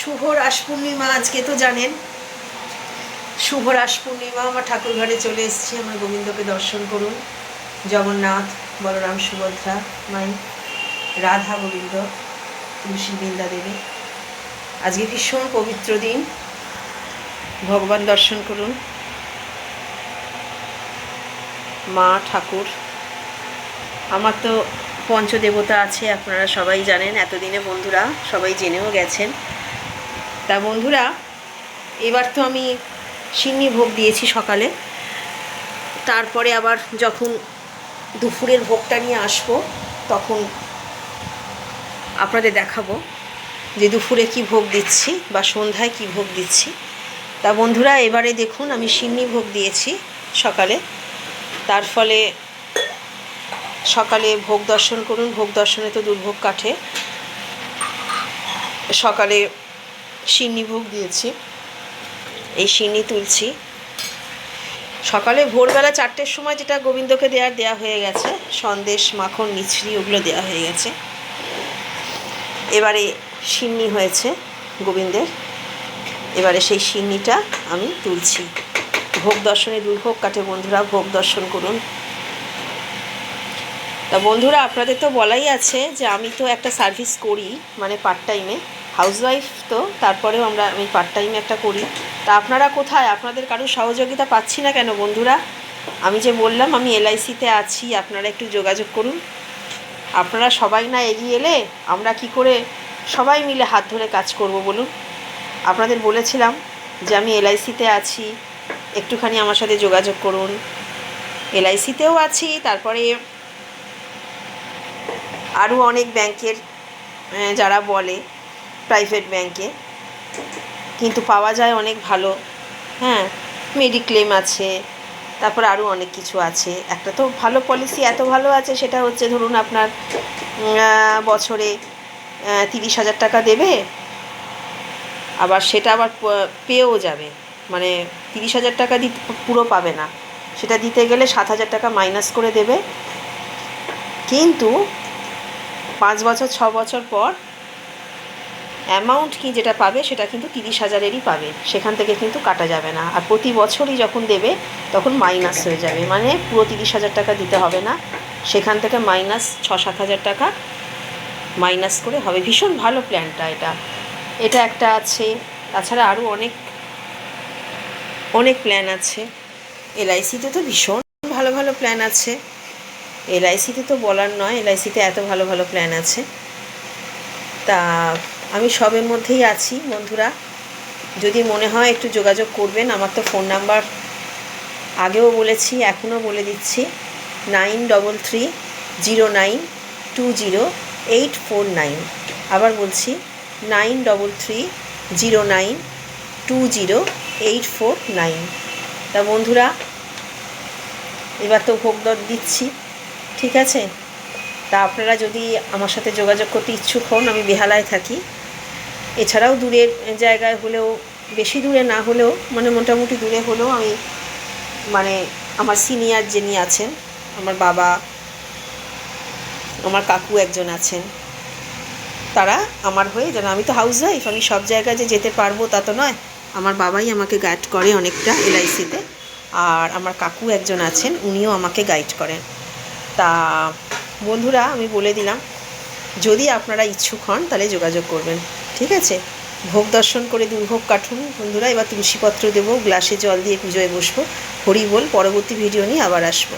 শুভ রাস পূর্ণিমা আজকে তো জানেন, শুভ রাস পূর্ণিমা আমার ঠাকুর ঘরে চলে এসেছি, আমার গোবিন্দকে দর্শন করুন। জগন্নাথ, বলরাম, সুভদ্রা, মাই, রাধা গোবিন্দ, তুলসী বৃন্দা দেবী। আজকে ভীষণ পবিত্র দিন। ভগবান দর্শন করুন। মা, ঠাকুর, আমার তো পঞ্চদেবতা আছে, আপনারা সবাই জানেন, এতদিনে বন্ধুরা সবাই জেনেও গেছেন। তা বন্ধুরা, এবার তো আমি সিন্নি ভোগ দিয়েছি সকালে। তারপরে আবার যখন দুপুরের ভোগটা নিয়ে আসব, তখন আপনাদের দেখাবো যে দুপুরে কি ভোগ দিচ্ছি বা সন্ধ্যায় কি ভোগ দিচ্ছি। তা বন্ধুরা, এবারে দেখুন আমি সিন্নি ভোগ দিয়েছি সকালে। তার ফলে সকালে ভোগ দর্শন করুন, ভোগ দর্শনে তো দুর্ভোগ কাটে। সকালে সিন্নি ভোগ দিয়েছি। এই সিন্নি তুলছি। সকালে ভোরবেলা চারটের সময় যেটা গোবিন্দকে দেওয়ার দেওয়া হয়ে গেছে, সন্দেশ, মাখন মিছরি ওগুলো দেওয়া হয়ে গেছে। এবারে সিন্নি হয়েছে গোবিন্দের। এবারে সেই সিন্নিটা আমি তুলছি। ভোগ দর্শনে দুর্ভোগ কাটে বন্ধুরা, ভোগ দর্শন করুন। তা বন্ধুরা, আপনাদের তো বলাই আছে যে আমি তো একটা সার্ভিস করি মানে পার্ট টাইমে হাউসওয়াইফ তো, তারপরেও আমরা আমি পার্ট টাইম একটা করি। তা আপনারা কোথায়? আপনাদের কারোর সহযোগিতা পাচ্ছি না কেন বন্ধুরা? আমি যে বললাম, আমি এলআইসিতে আছি, আপনারা একটু যোগাযোগ করুন। আপনারা সবাই না এগিয়ে এলে আমরা কি করে সবাই মিলে হাত ধরে কাজ করব বলুন? আপনাদের বলেছিলাম যে আমি এলআইসিতে আছি, একটুখানি আমার সাথে যোগাযোগ করুন। এলআইসিতেও আছি, তারপরে আরও অনেক ব্যাংকের যারা বলে প্রাইভেট ব্যাংকে কিন্তু পাওয়া যায় অনেক ভালো। হ্যাঁ মেডিক্লেম আছে, তারপর আরও অনেক কিছু আছে। একটা তো ভালো পলিসি এত ভালো আছে, সেটা হচ্ছে ধরুন আপনার বছরে তিরিশ হাজার টাকা দেবে, আবার সেটা আবার পেয়েও যাবে। মানে তিরিশ হাজার টাকা দিতে, পুরো পাবে না। সেটা দিতে গেলে সাত হাজার টাকা মাইনাস করে দেবে। কিন্তু পাঁচ বছর, ছ বছর পর অ্যামাউন্ট কি যেটা পাবে, সেটা কিন্তু তিরিশ হাজারেরই পাবে। সেখান থেকে কিন্তু কাটা যাবে না। আর প্রতি বছরই যখন দেবে, তখন মাইনাস হয়ে যাবে। মানে পুরো তিরিশ হাজার টাকা দিতে হবে না। সেখান থেকে মাইনাস ছ সাত হাজার টাকা মাইনাস করে হবে। ভীষণ ভালো প্ল্যানটা এটা। এটা একটা আছে। তাছাড়া আরও অনেক অনেক প্ল্যান আছে। এলআইসিতে তো ভীষণ ভালো ভালো প্ল্যান আছে। এলআইসিতে তো বলার নয়। এলআইসিতে এত ভালো ভালো প্ল্যান আছে। তা আমি সবের মধ্যেই আছি, বন্ধুরা। যদি মনে হয় একটু যোগাযোগ করবেন, আমার তো ফোন নাম্বার আগেও বলেছি, এখনও বলে দিচ্ছি। Nine double three zero nine two zero eight four nine. আবার বলছি, nine double three zero nine two zero eight four nine. তা বন্ধুরা, এবার তো ভোগ দর দিচ্ছি, ঠিক আছে? তা আপনারা যদি আমার সাথে যোগাযোগ করতে ইচ্ছুক হন, আমি বেহালায় থাকি। এছাড়াও দূরের জায়গায় হলেও, বেশি দূরে না হলেও মানে মোটামুটি দূরে হলেও আমি মানে আমার সিনিয়র যিনি আছেন, আমার বাবা, আমার কাকু একজন আছেন, তারা আমার হয়ে যেন আমি তো হাউস ওয়াইফ আমি সব জায়গায় যে যেতে পারব তা তো নয়, আমার বাবাই আমাকে গাইড করে অনেকটা এলআইসিতে আর আমার কাকু একজন আছেন, উনিও আমাকে গাইড করেন। তা বন্ধুরা, আমি বলে দিলাম, যদি আপনারা ইচ্ছুক হন, তাহলে যোগাযোগ করবেন। ঠিক আছে? ভোগ দর্শন করে দুর্ভোগ কাটুন বন্ধুরা, এবার তুলসীপত্র দেবো, গ্লাসে জল দিয়ে পুজোয় বসবো। হরি বল, পরবর্তী ভিডিও নিয়ে আবার আসব।